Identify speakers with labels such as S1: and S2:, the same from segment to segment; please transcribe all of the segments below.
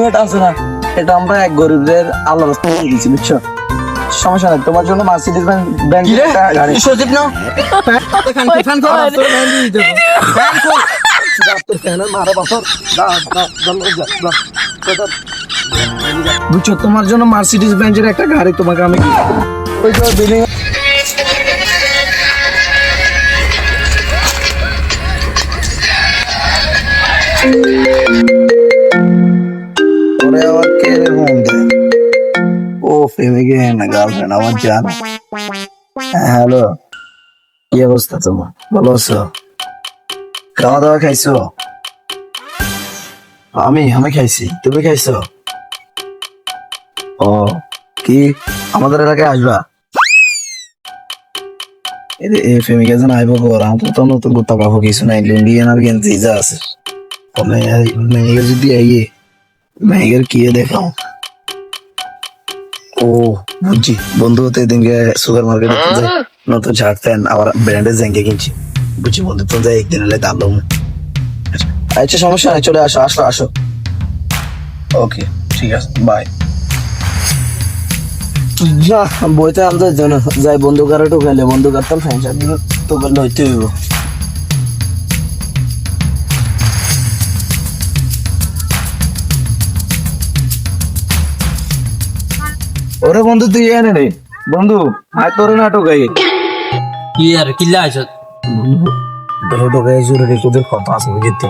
S1: এটা আছে না এটা আমরা এক গরিবদের আল্লাহ রাস্তা দিয়েছি বুঝছ? সমস্যা নাই তোমার জন্য মার্সিডিজ ব্যাংক
S2: সজীব না?
S1: ফ্যান কর দিয়ে কর। বুঝছ তোমার জন্য মার্সিডিজ বেঞ্চের একটা গাড়ি তোমাকে আমি ওই যে বিল্ডিং ওরে না গার্লফ্রেন্ড আমার জান। হ্যালো কি অবস্থা তোমার? ভালো খাওয়া দাওয়া খাইছো? আমি আমি খাইছি। তুমি খাইছো? ও, কি? আমাদের এলাকায় আসবা? এরে এ প্রেমিকা যেন আইব নতুন পাবো কিছু নাই। গেঞ্জি যা আছে। মেয়েকে যদি আইয়ে মেয়েকের কি দেখাও? ও বুঝছি। বন্ধু তো এদিনকে সুপার মার্কেটে নতুন শার্ট প্যান্ট আবার ব্র্যান্ডের জ্যাঙ্কে কিনছি। বুঝছি বন্ধু তো যাই একদিন হলে দাম দেবো। আচ্ছা সমস্যা নাই চলে আসো আসো আসো। ওকে ঠিক আছে বাই যা বইতে আনতে যাই বন্ধু কারে ঢুকাইলে বন্ধু কারতাম ফ্যান শার্ট তো লইতে হইব। ওরে বন্ধু তুই এনে রে বন্ধু আয় তোর না ঢুকাই
S2: কি আর কিল্লা আইছ?
S1: তোর ঢুকাই জুড়ে রে তোদের কথা আছে বুঝতি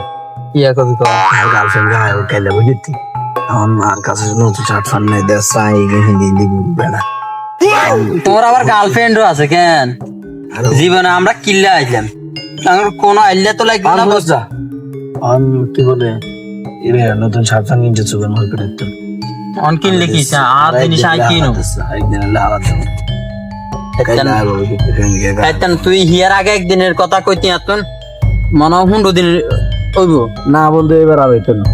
S2: ইয়া কবি কো
S1: আর গার্লফ্রেন্ড গায়ে উঠাইলে বুঝতি আমার মার কাছে নতুন শার্ট ফান নাই দেশ চাই হিন্দি হিন্দি বেড়া।
S2: তোমার আবার গার্লফ্রেন্ডও আছে কেন? জীবনে আমরা কিল্লা আইলাম। আমার কোনো আইলে তো লাগবে না বস
S1: আম কি বলে? ইরে নতুন ফান কিনছে চুবেন হয়ে করে
S2: অন কিনলে কি চা আর জিনিস
S1: একদিন
S2: তুই হিয়ার আগে একদিনের কথা কইতি আতন মনে হুন্ডু দিন ওইব
S1: না বন্ধু এবার আর হইতো না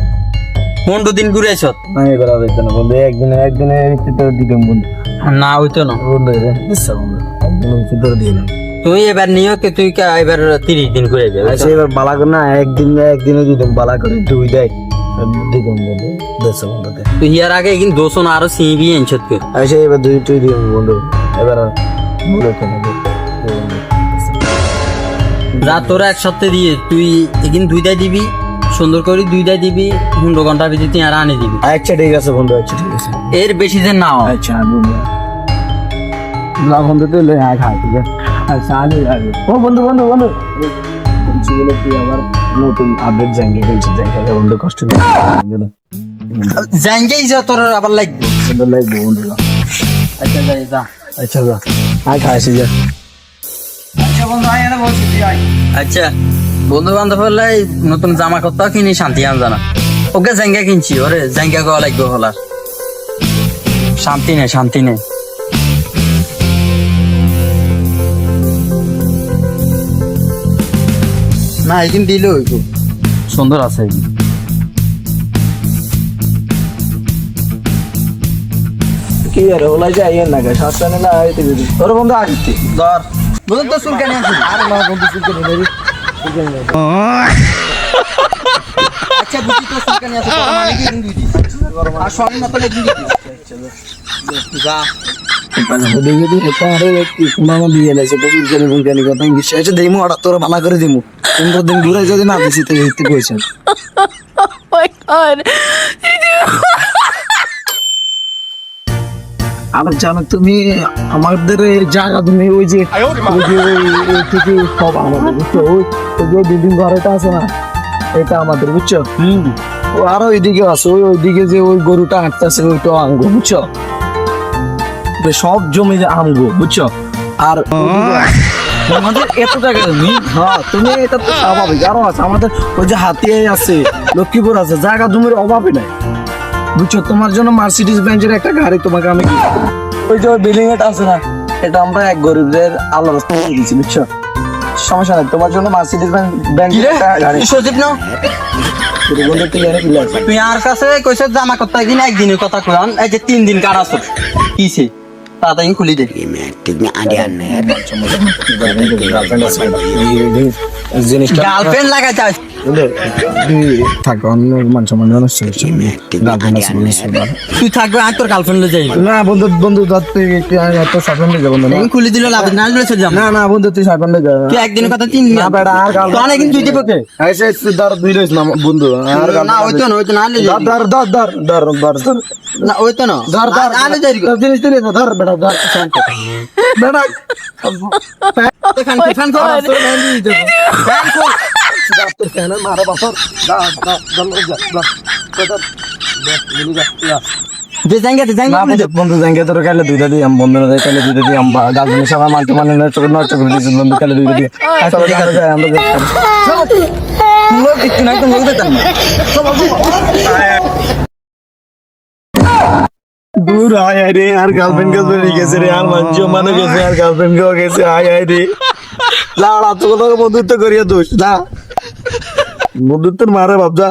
S2: হুন্ডু দিন ঘুরেছ
S1: না এবার আর হইতো না বন্ধু একদিনে একদিনে ভিতরে দিতাম বন্ধু
S2: না হইতো না
S1: বন্ধু রে ইচ্ছা বন্ধু একদিনের ভিতরে দিয়ে দাও
S2: তুই এবার নিও কে তুই এবার তিরিশ দিন ঘুরে যাবে
S1: আচ্ছা এবার বালা করে না একদিন একদিনে দিতাম বালা করে দুই দেয় বন্ধু
S2: আগে কিন্তু দোষণ আরও
S1: আচ্ছা এবার দুই তুই দিন বন্ধু। এবার বলে কেন
S2: যা তোরা এক সপ্তাহ দিয়ে তুই এদিন দুইটাই দিবি সুন্দর করে দুইটাই দিবি হুন্ডো ঘণ্টার ভিতরে তুই আর আনি দিবি।
S1: আচ্ছা ঠিক আছে বন্ধু আচ্ছা ঠিক আছে।
S2: এর বেশি যে নাও
S1: আচ্ছা বন্ধু না বন্ধু তুই লই আয় খাই ঠিক আছে। আচ্ছা আনি ও বন্ধু বন্ধু বন্ধু। বলে তুই আবার নতুন আপডেট জাঙ্গে বন্ধু কষ্ট
S2: জাঙ্গেই যা তোর আবার লাগবে।
S1: বন্ধু লাগবে বন্ধু
S2: আচ্ছা যাই যা।
S1: আচ্ছা যা। আয় খাইছি যা।
S2: আচ্ছা বন্ধু আয় না বলছি আয়। আচ্ছা বন্ধু বান্ধব হলে নতুন জামা কাপড় কিনি শান্তি আন জানা ওকে জাঙ্গা কিনছি ওরে জাঙ্গা গোয়া লাগবে হলার। শান্তি নেই শান্তি নেই না একদিন দিলে হইব। সুন্দর আছে
S1: কি আর ওলা যাই না গে শাস্ত্র না আইতে দিদি তোর বন্ধু আসতে
S2: ধর। বন্ধু তো চুলকানি আছে?
S1: আরে না বন্ধু তুই কেন নেবি।
S2: আচ্ছা বুঝি তো তোর মানে কি আর মতো একদিন দিবি যা।
S1: দেখি এটা আরে কি মামা দিয়ে তো কেন কথা ইংলিশ। আচ্ছা দেইমু আর তোর মানা করে দিমু পনেরো দিন ঘুরে যদি না দিছি তো হিতে কইছেন আর জানো তুমি আমাদের জায়গা তুমি ওই যে ওই যে ওই- ওই থেকে সব আমাদের বুঝছ? ওই যে বিল্ডিং ঘরটা আছে না এটা আমাদের বুঝছ? হুম। ও আরও ওইদিকে আছে ওই ওইদিকে যে ওই গরুটা হাঁটতেছে ওইটা আমগো বুঝছ? সব জমি যে আমগো বুঝছ? আর আমাদের এত টাকা জমি হ্যাঁ তুমি এটা তো স্বাভাবিক। আরও আছে আমাদের ওই যে হাতিয়াই আছে লক্ষ্মীপুর আছে জায়গা জমির অভাবই নাই। বুঝছ তোমার জন্য মার্সিডিজ বেঞ্চের একটা গাড়ি তোমাকে আমি ওই যে বিল্ডিং এটা আছে না এটা আমরা এক গরিবদের আল্লাহ রাস্তা দিয়েছি বুঝছ? সমস্যা নাই তোমার জন্য মার্সিডিজ গাড়ি।
S2: সজীব না
S1: তুই
S2: আর কাছে কইছ জামা করতে একদিন একদিনের কথা কয়ান এই যে তিন দিন কার আছো? কিছে তাড়াতাড়ি খুলে দে গার্লফ্রেন্ড লাগাই চাস
S1: থাক মান সম্মান নষ্ট হচ্ছে।
S2: তুই থাকবে আর তোর গার্লফ্রেন্ড যাই।
S1: না বন্ধু বন্ধু ধর তুই একটা সাইফান্ডে যাব না?
S2: আমি খুলে দিল লাভ না চলে যাম
S1: না না বন্ধু তুই সাইফান্ডে যা।
S2: তুই একদিনের কথা তিন
S1: না। বেটা আর
S2: তো অনেক দিন তুই দিবকে
S1: এসে তুই ধর দুই রইস না বন্ধু আর গাল
S2: না ওই তো না ওই তো না যাই না ওই তো না। যাই
S1: জিনিস বেটা বেটা
S2: ফ্যান ফ্যান কর ফ্যান কর
S1: তোর মারা বাসর যা বন্ধু জাঙ্গে তোর কালে দুইটা আম বন্ধু কালে দুইটা দিই আম গার্লফ্রেন্ড সবাই মানতে মানে না চোখ নষ্ট করে দিয়েছিল বন্ধু কালে দুইটা দিই। চলো দেখা যায় আমরা
S2: লোক না একটু দিতাম
S1: দূর আয় আয় রে আর গার্লফ্রেন্ড কে ধরে গেছে রে আর মানুষ মানে গেছে আর গার্লফ্রেন্ড গেছে আয় আয় রে। লাড়া তো বন্ধুত্ব করিয়া দোষ না। বন্ধুত্বের মারে বাবজা